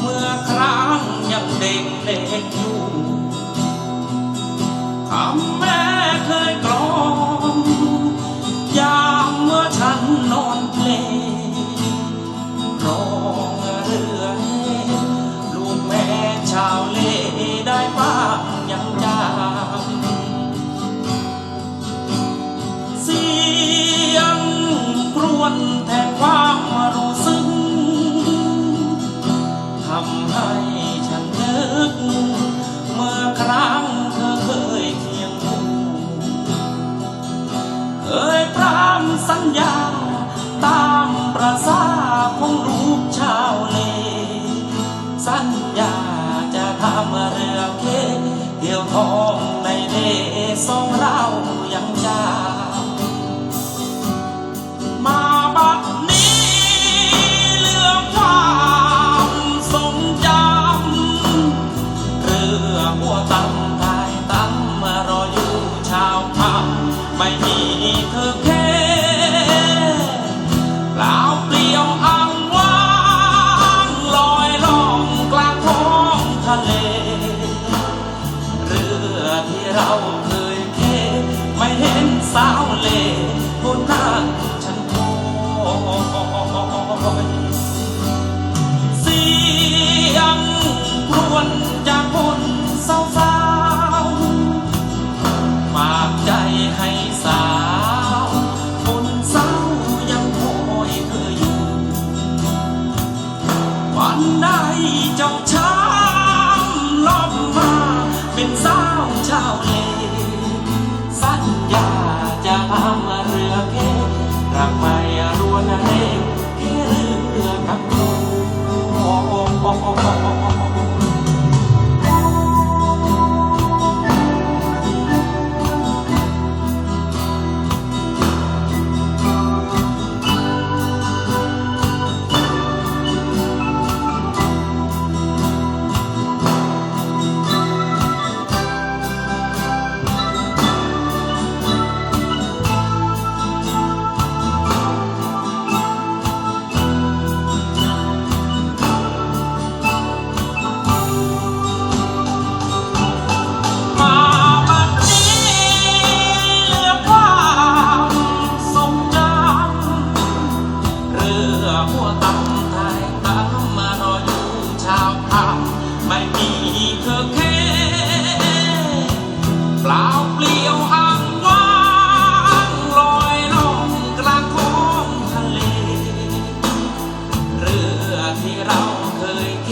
เมื่อครั้งยังเด็กเด็กอยู่ สาวเลวคนหน้าฉันคอย อหัวตั้ำไทยตำมมารออยู่ชาวพามไม่มีเธอแค่เปล่าเปลี่ยวอ่างว่างลอยล่องกลางท้องทะเล เรือที่เราเคยเค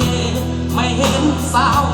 ไม่เห็นสาว